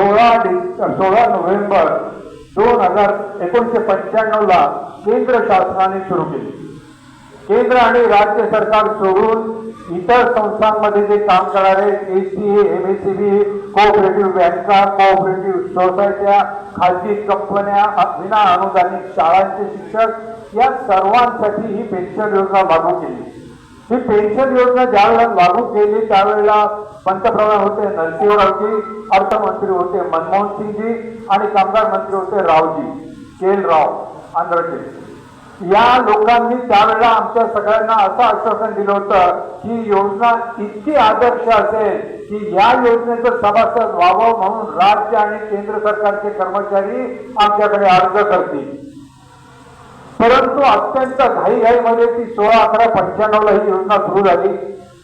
सोळा डिसेंबर सोळा नोव्हेंबर दोन हजार एकोणीसशे पंच्याण्णव ला केंद्र शासनाने सुरू केली. केंद्र आणि राज्य सरकार सोडून इतर संस्थांमध्ये जे काम करणारे A C M S C B cooperative बँका कोऑपरेटिव्ह सोसायट्या खाजगी कंपन्या विना अनुदानित शाळांचे शिक्षक या सर्वांसाठी ही पेन्शन योजना लागू केली. ही पेन्शन योजना ज्यावेळेला लागू केली त्यावेळेला पंतप्रधान होते नरसिंहरावजी अर्थमंत्री होते मनमोहन सिंगजी आणि कामगार मंत्री होते रावजी केल राव आंध्रचे. या लोकांनी त्यावेळेला आमच्या सगळ्यांना असं आश्वासन दिलं होतं की योजना इतकी आदर्श असेल की या योजनेचं सभासद व्हावं म्हणून राज्य आणि केंद्र सरकारचे कर्मचारी आमच्याकडे अर्ज करतील. परंतु अत्यंत घाईघाईमध्ये ती सोळा अकरा पंच्याण्णव ला ही योजना सुरू झाली.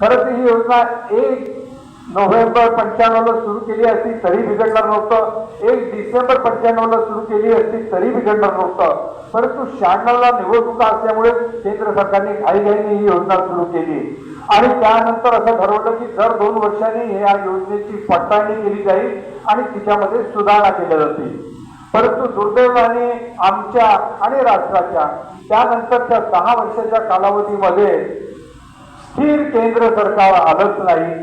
खरं तर ही योजना एक नोव्हेंबर पंच्याण्णवला सुरू केली असती तरी बिघडणार नव्हतं. एक डिसेंबर पंच्याण्णवला सुरू केली असती तरी बिघडणार नव्हतं. परंतु शहाण्णवला निवडणुका असल्यामुळे केंद्र सरकारने घाईघाईने ही योजना सुरू केली. आणि त्यानंतर असं ठरवलं की दर दोन वर्षांनी या योजनेची पडताळणी केली जाईल आणि तिच्यामध्ये सुधारणा केल्या जातील. परंतु दुर्दैवाने आमच्या आणि राष्ट्राच्या त्यानंतरच्या दहा वर्षाच्या कालावधीमध्ये स्थिर केंद्र सरकार आलंच नाही.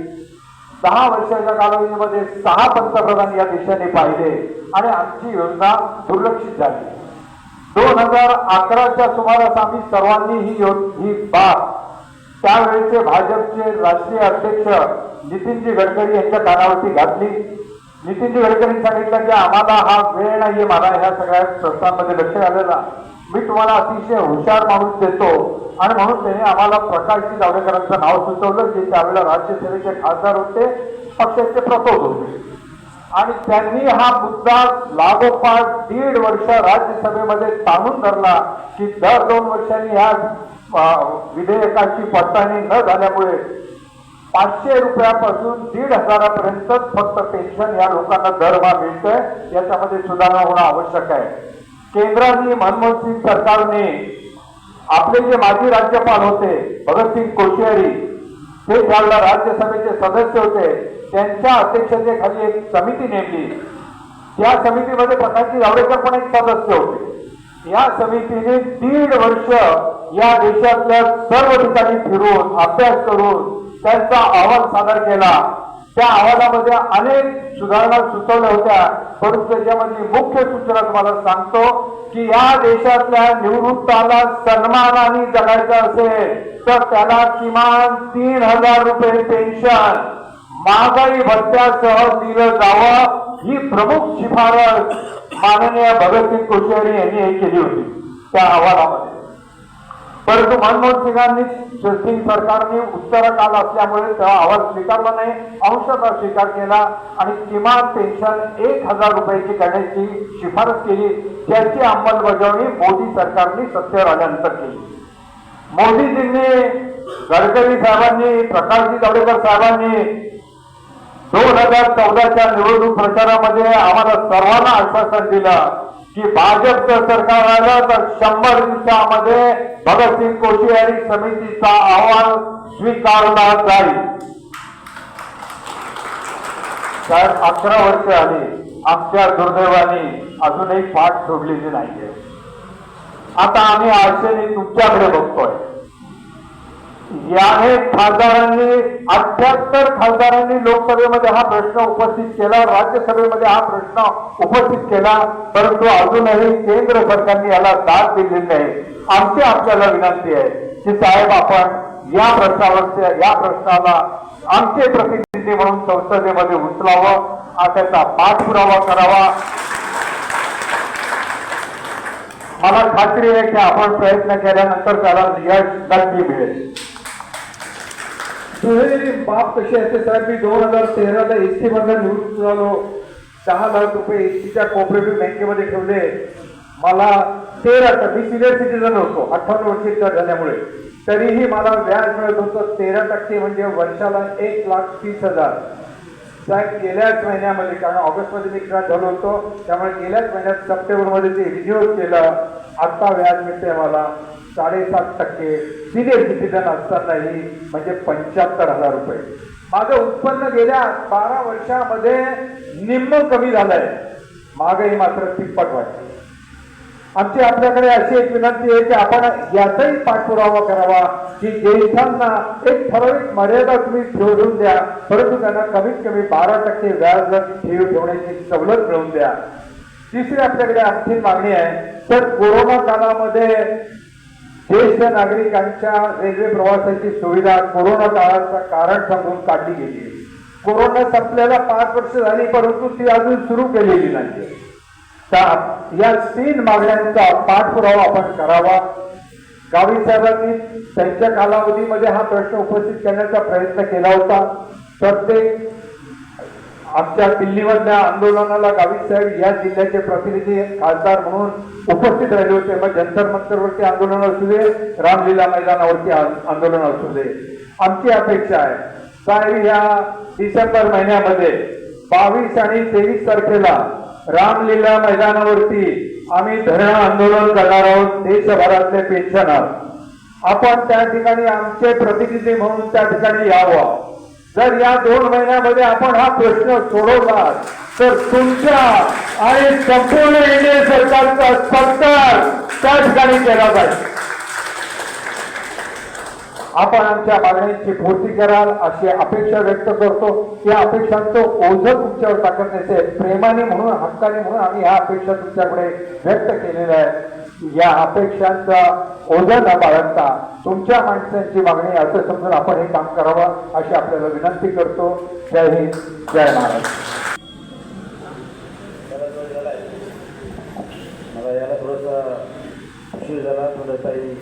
दहा वर्षाच्या कालावधीमध्ये सहा पंतप्रधान या देशाने पाहिले आणि आमची योजना दुर्लक्षित झाली. दोन हजार अकराच्या सुमारास आम्ही सर्वांनी ही यो ही बाब त्यावेळेचे भाजपचे राष्ट्रीय अध्यक्ष नितीनजी गडकरी यांच्या कानावरती घातली. नितीनजी गडकरींनी सांगितलं की आम्हाला हा वेळ नाहीये मला ह्या सगळ्या संस्थांमध्ये लक्ष घालायला. मी तुम्हाला अतिशय हुशार माणूस देतो आणि म्हणून त्याने आम्हाला प्रकाशजी जावडेकरांचं नाव सुचवलं जे त्यावेळेला राज्यसभेचे खासदार होते पक्षाचे प्रतोद होते. आणि त्यांनी हा मुद्दा लागोपाठ दीड वर्ष राज्यसभेमध्ये ताणून धरला की दर दोन वर्षांनी ह्या विधेयकाची पडताळणी न झाल्यामुळे पाचशे रुपयापासून दीड हजारापर्यंत फक्त पेन्शन या लोकांना दरवा मिळतंय याच्यामध्ये सुधारणा होणं आवश्यक आहे. केंद्राने मनमोहन सिंग सरकारने आपले जे माजी राज्यपाल होते भगतसिंग कोश्यारी ते त्यावेळेला राज्यसभेचे सदस्य होते त्यांच्या अध्यक्षतेखाली एक समिती नेमली. त्या समितीमध्ये प्रकाशजी जावडेकर पण एक सदस्य होते. या समितीने दीड वर्ष या देशातल्या सर्व ठिकाणी फिरून अभ्यास करून त्यांचा अहवाल सादर केला. त्या अहवालामध्ये अनेक सुधारणा सुचवल्या होत्या. परंतु त्याच्यामधली मुख्य सूचना तुम्हाला सांगतो की या देशातल्या निवृत्ताला सन्मानाने जगायचं असेल तर त्याला किमान तीन हजार रुपये पेन्शन महागाई भत्त्यासह दिलं जावं ही प्रमुख शिफारस माननीय भगतसिंग कोश्यारी यांनी केली होती. त्या अहवालामध्ये परंतु मनमोहन सिंगांनी सिंग सरकारने उत्तर काल असल्यामुळे तेव्हा अहवाल स्वीकारला नाही अंशतः स्वीकार केला आणि किमान पेन्शन एक हजार रुपयाची करण्याची शिफारस केली. त्याची अंमलबजावणी मोदी सरकारने सत्तेवर आल्यानंतर केली. मोदीजींनी गडकरी साहेबांनी प्रकाशजी जावडेकर साहेबांनी दोन हजार चौदाच्या निवडणूक प्रचारामध्ये आम्हाला सर्वांना आश्वासन दिलं. की भाजपचं सरकार आलं तर शंभर दिवसामध्ये भगतसिंग कोशियारी समितीचा अहवाल स्वीकारला जाईल. साहेब अकरा वर्ष आली. आमच्या दुर्दैवाने अजूनही फाट सोडलेली नाहीये. आता आम्ही आशेने तुमच्याकडे बघतोय. याने खासदारांनी अठ्याहत्तर खासदारांनी लोकसभेमध्ये हा प्रश्न उपस्थित केला राज्यसभेमध्ये हा प्रश्न उपस्थित केला परंतु अजूनही केंद्र सरकारने याला दाद दिलेली नाही. आमची आपल्याला विनंती आहे की साहेब आपण या प्रश्नावर या प्रश्नाला आमचे प्रतिनिधी म्हणून संसदेमध्ये उचलावं हा त्याचा पाठपुरावा करावा. मला खात्री आहे की आपण प्रयत्न केल्यानंतर त्याला यश नक्की मिळेल. दुहेरी बाब कशी असते साहेब मी दोन हजार तेराला एस टी मधून निवृत्त झालो दहा लाख रुपये एस टीच्या कोऑपरेटिव्ह बँकेमध्ये ठेवले. मला तेरा टक्के मी सिनियर सिटीजन होतो अठ्ठावन्न वर्षाचा झाल्यामुळे. तरीही मला व्याज मिळत होतं. तेरा टक्के म्हणजे वर्षाला एक लाख तीस हजार. साहेब गेल्याच महिन्यामध्ये कारण ऑगस्टमध्ये मी क्रास झालो होतो त्यामुळे गेल्याच महिन्यात सप्टेंबरमध्ये ते रिन्यू केलं. आत्ता व्याज मिळते मला. साडेसात टक्के सिनियर सिटीजन असतानाही म्हणजे पंच्याहत्तर हजार रुपये. माझं उत्पन्न गेल्या बारा वर्षामध्ये निम्म कमी झालंय. महागाई मात्र तिप्पट वाटते आमची आपल्याकडे अशी एक विनंती आहे की आपण याचाही पाठपुरावा करावा की ज्येष्ठांना एक ठराविक मर्यादा तुम्ही ठेवून द्या. परंतु त्यांना कमीत कमी बारा टक्के व्याज दर ठेव ठेवण्याची सवलत मिळवून द्या. तिसरी आपल्याकडे आणखी मागणी आहे. तर कोरोना काळामध्ये ज्येष्ठ नागरिकांच्या रेल्वे प्रवासाची सुविधा कोरोना काळाचं कारण समजून काढली गेली. कोरोना संपल्याला पाच वर्ष झाली परंतु ती अजून सुरू केलेली नाही तर या तीन मागण्यांचा पाठपुरावा आपण करावा. गावी साहेबांनी त्यांच्या कालावधीमध्ये हा प्रश्न उपस्थित करण्याचा प्रयत्न केला होता. तर ते आमच्या दिल्लीमधल्या आंदोलनाला गावित साहेब या जिल्ह्याचे प्रतिनिधी खासदार म्हणून उपस्थित राहिले होते. मग जंतर मंतरवरती आंदोलन असू दे रामलीला मैदानावरती आंदोलन असू दे. आमची अपेक्षा आहे साहेब या डिसेंबर महिन्यामध्ये बावीस आणि तेवीस तारखेला रामलीला मैदानावरती आम्ही धरण आंदोलन करणार आहोत देशभरातले पेन्शनर. आपण त्या ठिकाणी आमचे प्रतिनिधी म्हणून त्या ठिकाणी यावं. जर या दोन महिन्यामध्ये आपण हा प्रश्न सोडवला तर तुमच्या आणि संपूर्ण एनडीए सरकारचा सत्कार त्या ठिकाणी केला जाईल. आपण आमच्या मागण्यांची पूर्ती कराल अशी अपेक्षा व्यक्त करतो. या अपेक्षांचं ओझं तुमच्यावर टाकत नसेल प्रेमाने म्हणून हक्काने म्हणून आम्ही ह्या अपेक्षा तुमच्याकडे व्यक्त केलेल्या आहे या अपेक्षांचा ओझं न बाळगता तुमच्या माणसांची मागणी असं समजून आपण हे काम करावं अशी आपल्याला विनंती करतो. जय हिंद जय महाराष्ट्र. झालाय मला यायला थोडासा उशीर झाला थोडं काही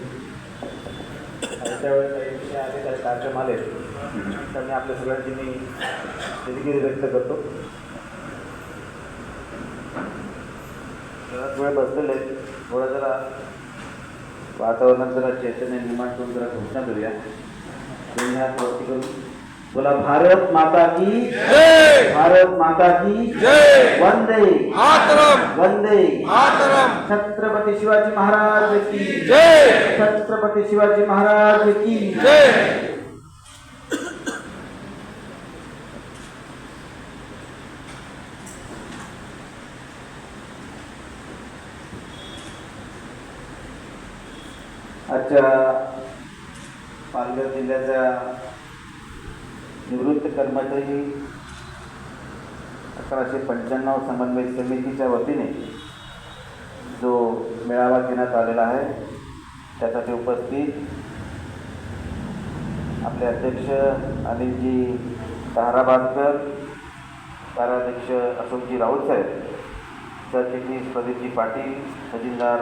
त्यावेळेस काही विषय आले काही कार्यक्रम आले तर मी आपल्या सगळ्यांची मी दिलगिरी व्यक्त करतो. बराच वेळ बसलेले थोडं जरा वातावरणात जरा चैतन्य निर्माण करून जरा घोषणा करूया. वरती करून. बोला भारत माता की भारत माता की वंदे! वंदे! छत्रपती शिवाजी महाराज की छत्रपती शिवाजी महाराज की आजच्या पालघर जिल्ह्याच्या निवृत्त कर्मचारी अकराशे पंच्याण्णव समन्वय समितीच्या वतीने जो मेळावा घेण्यात आलेला आहे त्यासाठी उपस्थित आपले अध्यक्ष अनिलजी ताराबादकर कार्याध्यक्ष अशोकजी राऊत साहेब सरचिटणीस प्रदीपजी पाटील खजिनदार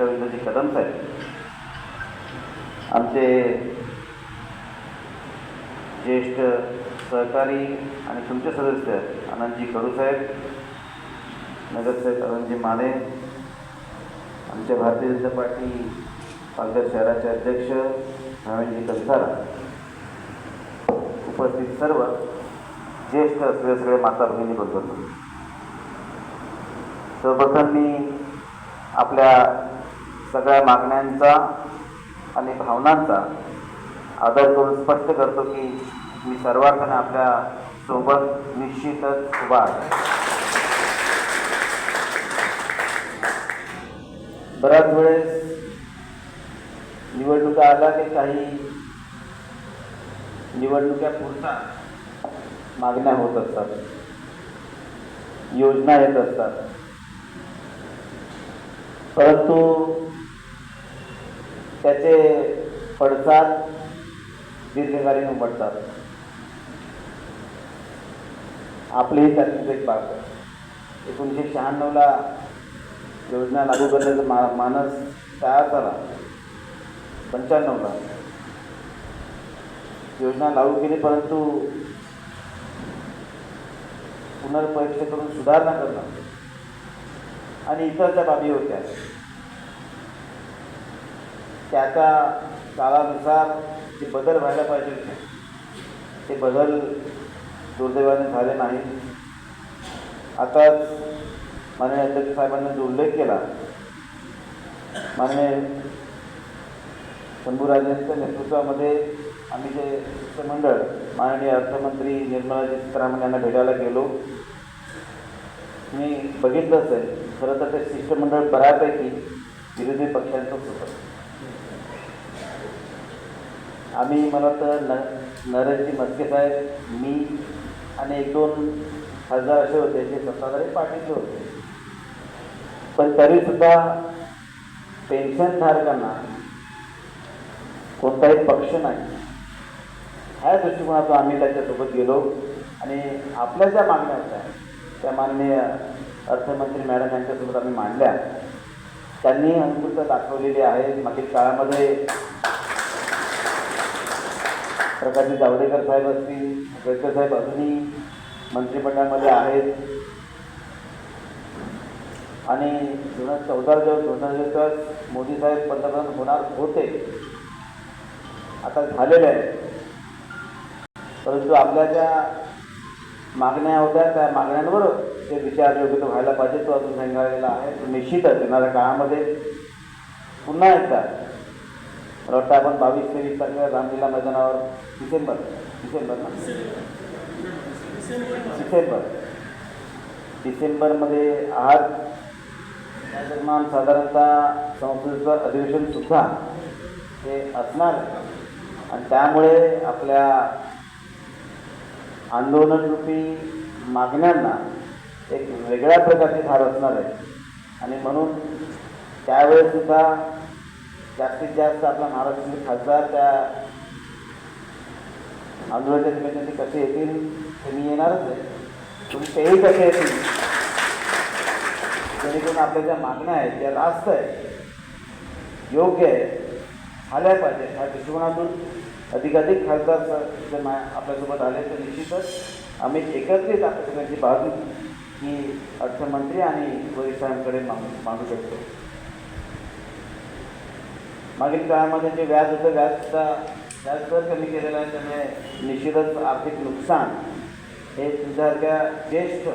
रवींद्रजी कदम साहेब. आमचे ज्येष्ठ सहकारी आणि तुमचे सदस्य आनंदजी कडूसाहेब नगरसेवक अरुणजी माने आमच्या भारतीय जनता पार्टी पालघर शहराचे अध्यक्ष नवीनजी कंसारा उपस्थित सर्व ज्येष्ठ असलेले सगळे माता भगिनी बरोबर सर्वप्रथम मी आपल्या सगळ्या मागण्यांचा आणि भावनांचा आदर करून स्पष्ट करतो की मी सर्वार्थाने आपल्यासोबत निश्चितच उभा आहे. बऱ्याच वेळेस निवडणुका आल्या की काही निवडणुकीपुरता मागण्या होत असतात. योजना येत असतात. परंतु त्याचे पडसाद दीर्घकालीन उमटतात आपलीही त्यातलीच एक बाब आहे एकोणीसशे शहाण्णवला योजना लागू करण्याचा मा मानस तयार झाला. पंच्याण्णवला. योजना लागू केली परंतु पुनर्परीक्षा करून सुधारणा करणं आणि इतर त्या बाबी होत्या. त्या त्या काळानुसार जे बदल व्हायला पाहिजे होते. ते बदल दुर्दैवाने झाले नाहीत आताच माननीय अध्यक्ष साहेबांनी जो उल्लेख केला माननीय शंभूराजेंच्या नेतृत्वामध्ये आम्ही जे शिष्टमंडळ माननीय अर्थमंत्री निर्मला सीतारामन यांना भेटायला गेलो. मी बघितलंच आहे. खरं तर ते शिष्टमंडळ बऱ्यापैकी विरोधी पक्षांचंच होतं. आम्ही मला तर न नरेशजी मस्के साहेब मी आणि एक दोन खासदार असे होते जे सत्ताधारी पाठीचे होते. पण तरीसुद्धा पेन्शनधारकांना कोणताही पक्ष नाही. ह्या दृष्टिकोनातून आम्ही त्याच्यासोबत गेलो आणि आपल्या ज्या मागण्या होत्या त्या माननीय अर्थमंत्री मॅडम यांच्यासोबत आम्ही मांडल्या. त्यांनी अनुकूलता दाखवलेली आहे मागील काळामध्ये प्रकाशजी जावडेकर साहेब असतील आंबेडकर साहेब अजूनही मंत्रिमंडळामध्ये आहेत. आणि दोन हजार चौदा दिवस दोन हजार दिवस मोदी साहेब पंतप्रधान होणार होते आता झालेले आहे परंतु आपल्या ज्या मागण्या होत्या त्या मागण्यांवर ते विचार योग्य व्हायला पाहिजे. तो अजून सांगायला आहे. तो निश्चितच येणाऱ्या काळामध्ये पुन्हा एकदा वाटतं आपण बावीस तेवीस तारखेला रामलीला मैदानावर डिसेंबर डिसेंबर ना? डिसेंबर. डिसेंबरमध्ये आज दरम्यान साधारणतः संसदेचं अधिवेशन सुद्धा हे असणार आणि त्यामुळे आपल्या आंदोलनरूपी मागण्यांना एक वेगळ्या प्रकारची धार असणार आहे. आणि म्हणून त्यावेळेस सुद्धा जास्तीत जास्त आपला महाराष्ट्रातील खासदार त्या आंदोलनाच्या निमित्ताने कसे येतील ते मी येणारच आहे. तुम्ही तेही कसे येतील? जेणेकरून आपल्या ज्या मागण्या आहेत ज्या रास्त आहे योग्य आहे आल्या पाहिजे ह्या दृष्टिकोनातून अधिकाधिक खासदार जर मा आपल्यासोबत आले तर निश्चितच आम्ही एकत्रित आपल्या सगळ्यांची बाजू ही अर्थमंत्री आणि वरिष्ठांकडे मागू मागू शकतो. मागील काळामध्ये जे व्याज होतं व्याजचा व्याज दर कमी केलेला आहे त्यामुळे निश्चितच आर्थिक नुकसान हे तुमच्यासारख्या ज्येष्ठ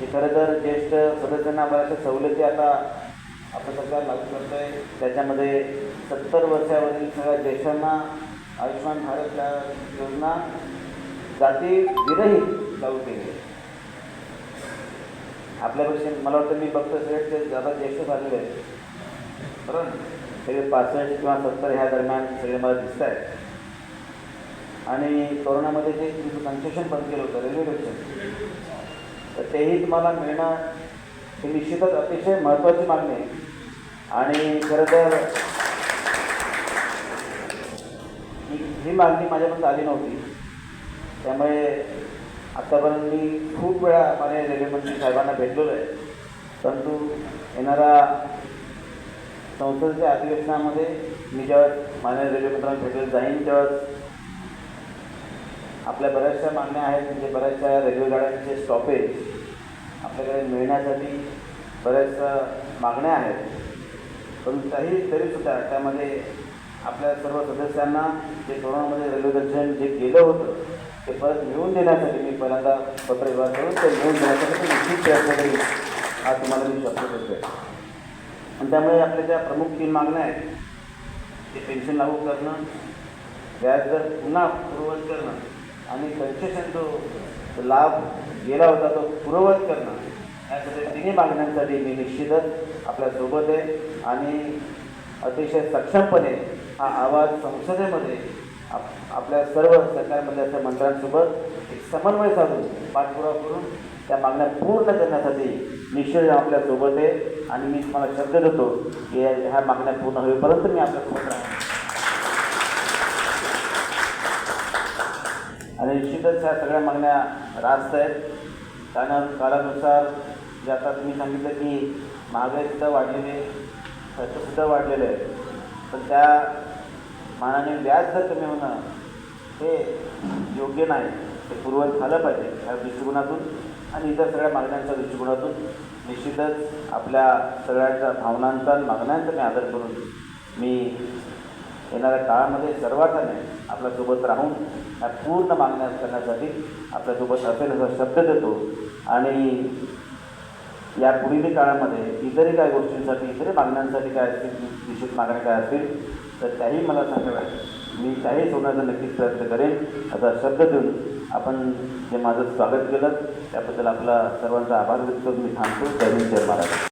जे खरं तर ज्येष्ठ सदस्यांना बऱ्याचशा सवलती आता आपलं सरकार लागू करत आहे त्याच्यामध्ये सत्तर वर्षावरील सगळ्या ज्येष्ठांना आयुष्यमान भारत या योजना जाती विरहित लागू केली आहे आपल्यापेक्षा मला वाटतं मी बघतो सगळे ते ज्यादा ज्येष्ठ झालेले आहेत. बरोबर? सगळे पासष्ट किंवा सत्तर ह्या दरम्यान सगळे मला दिसत आहेत आणि कोरोनामध्ये जे तुम्ही कन्सेशन बंद केलं होतं रेल्वे कन्सेशन तर तेही तुम्हाला मिळणं ही निश्चितच अतिशय महत्त्वाची मागणी आहे. आणि खरं तर ही ही मागणी माझ्यापर्यंत आली नव्हती. त्यामुळे आत्तापर्यंत मी खूप वेळा माझ्या रेल्वेमंत्री साहेबांना भेटलेलो आहे. परंतु येणारा संसदेच्या अधिवेशनामध्ये मी जेव्हा माझ्या रेल्वेमंत्र्यांना भेटले जाईन तेव्हा आपल्या बऱ्याचशा मागण्या आहेत. म्हणजे बऱ्याचशा रेल्वे गाड्यांचे स्टॉपेज आपल्याकडे मिळण्यासाठी बऱ्याचशा मागण्या आहेत. पण काही तरीसुद्धा त्यामध्ये आपल्या सर्व सदस्यांना जे कोरोनामध्ये रेल्वे दर्शन जे केलं होतं ते परत मिळवून देण्यासाठी मी पहिल्यांदा पत्रव्यवहार करून ते मिळवून देण्यासाठी निश्चित प्रयत्न करीन. हा तुम्हाला मी शब्द आहे आणि त्यामुळे आपल्या ज्या प्रमुख तीन मागण्या आहेत ते पेन्शन लागू करणं व्याजदर पुन्हा पूर्ववत करणं आणि कन्सेशन जो लाभ गेला होता तो पूर्ववत करणं यासाठी तिन्ही मागण्यांसाठी मी निश्चितच आपल्यासोबत आहे आणि अतिशय सक्षमपणे हा आवाज संसदेमध्ये आप आपल्या सर्व सरकारमधल्या मंत्र्यांसोबत एक समन्वय साधून पाठपुरावा करून त्या मागण्या पूर्ण करण्यासाठी निश्चय आपल्यासोबत आहे. आणि मी तुम्हाला शब्द देतो की या- ह्या मागण्या पूर्ण होईपर्यंत मी आपल्यासोबत राहणार. आणि निश्चितच ह्या सगळ्या मागण्या रास्त आहेत. कारण काळानुसार जे आता तुम्ही सांगितलं की महागाईसुद्धा वाढलेले आहे खर्चसुद्धा वाढलेले आहे पण त्या मानाने व्याज जर कमी होणं हे योग्य नाही ते पूर्वत झालं पाहिजे. ह्या दृष्टिकोनातून आणि इतर सगळ्या मागण्यांच्या दृष्टिकोनातून निश्चितच आपल्या सगळ्यांच्या भावनांचा आणि मागण्यांचा मी आदर करून मी येणाऱ्या काळामध्ये सर्वार्थाने आपल्यासोबत राहून या पूर्ण मागण्या करण्यासाठी आपल्यासोबत असेल असा शब्द देतो. आणि या पुढील काळामध्ये इतरही काय गोष्टींसाठी इतरही मागण्यांसाठी काय असतील निश्चित मागण्या काय असतील तर त्याही मला सांगाव्या मी काही सोडण्याचा नक्कीच प्रयत्न करेन. आता शब्द देऊन आपण जे माझं स्वागत केलं. त्याबद्दल आपला सर्वांचा आभार व्यक्त करून मी थांबतो. जय हिंद जय महाराज